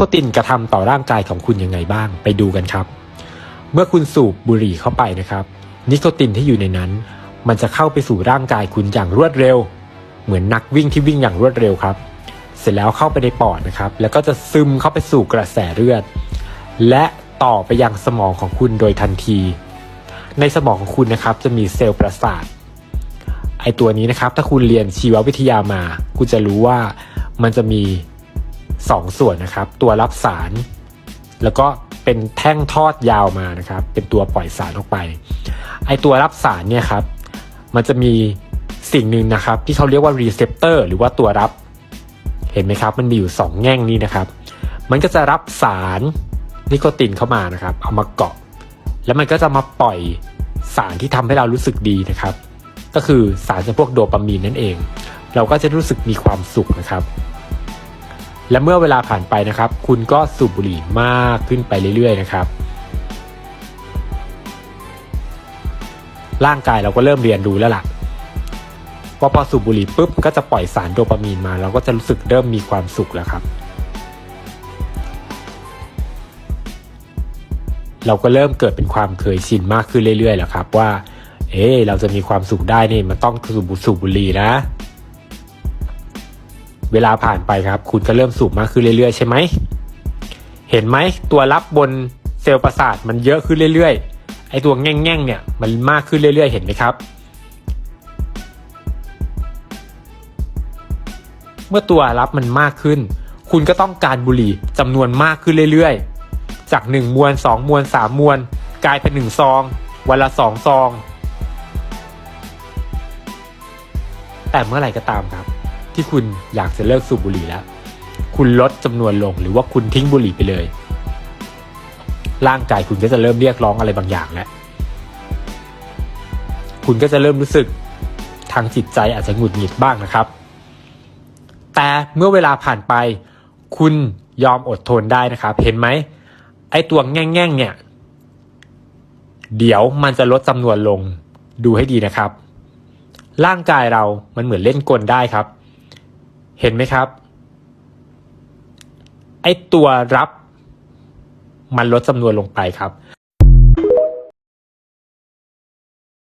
โทตินกระทำต่อร่างกายของคุณยังไงบ้าง ไปดูกันครับ เมื่อคุณสูบบุหรี่เข้าไปนะครับ นิโคตินที่อยู่ในนั้น มันจะเข้าไปสู่ร่างกายคุณอย่างรวดเร็ว เหมือนนักวิ่งที่วิ่งอย่างรวดเร็วครับ เสร็จแล้วเข้าไปในปอดนะครับ แล้วก็จะซึมเข้าไปสู่กระแสเลือด และต่อไปยังสมองของคุณโดยทันที ในสมองของคุณนะครับจะมีเซลล์ประสาทไอตัวนี้นะครับ ถ้าคุณเรียนชีววิทยามา คุณจะรู้ว่ามันจะมี สองส่วนนะครับ ตัวรับสาร แล้วก็เป็นแท่งทอดยาวมานะครับ เป็นตัวปล่อยสารออกไป ไอตัวรับสารเนี่ยครับ มันจะมีสิ่งหนึ่งนะครับ ที่เขาเรียกว่ารีเซพเตอร์หรือว่าตัวรับ เห็นไหมครับ มันมีอยู่สองแง่งนี้นะครับ มันก็จะรับสารนิโคตินเข้ามานะครับ เอามาเกาะ แล้วมันก็จะมาปล่อยสารที่ทำให้เรารู้สึกดีนะครับ ก็คือสารจำพวกโดปามีนนั่นเอง เราก็จะรู้สึกมีความสุขนะครับ และเมื่อเวลาผ่านไปนะครับ คุณก็สูบบุหรี่มากขึ้นไปเรื่อยๆนะครับ ร่างกายเราก็เริ่มเรียนรู้แล้วล่ะว่าพอสูบบุหรี่ปุ๊บก็จะปล่อยสารโดปามีนมา เราก็จะรู้สึกเริ่มมีความสุขแล้วครับ เราก็เริ่มเกิดเป็นความเคยชินมากขึ้นเรื่อยๆแล้วครับว่า เอ๊เราจะมีความสุขได้นี่มันต้องสูบสูบบุหรี่นะ เวลาผ่านไปครับ คุณก็เริ่มสูบมากขึ้นเรื่อยๆใช่ไหม เห็นไหมตัวรับบนเซลล์ประสาทมันเยอะขึ้นเรื่อยๆ ไอตัวแง่งๆเนี่ยมันมากขึ้นเรื่อยๆ เห็นไหมครับ เมื่อตัวรับมันมากขึ้น คุณก็ต้องการบุหรี่จำนวนมากขึ้นเรื่อยๆ จากหนึ่งมวนสองมวนสามมวน กลายเป็นหนึ่งซอง วันละสองซอง แต่เมื่อไหร่ก็ตามครับ ที่คุณอยากจะเลิกสูบบุหรี่แล้ว คุณลดจำนวนลงหรือว่าคุณทิ้งบุหรี่ไปเลย ร่างกายคุณก็จะเริ่มเรียกร้องอะไรบางอย่างแล้ว คุณก็จะเริ่มรู้สึกทางจิตใจอาจจะหงุดหงิดบ้างนะครับ แต่เมื่อเวลาผ่านไป คุณยอมอดทนได้นะครับ เห็นไหมไอ้ตัวแง่งๆเนี่ย เดี๋ยวมันจะลดจำนวนลงดูให้ดีนะครับ ร่างกายเรามันเหมือนเล่นกลได้ครับ เห็นไหมครับ ไอตัวรับมันลดจำนวนลงไปครับ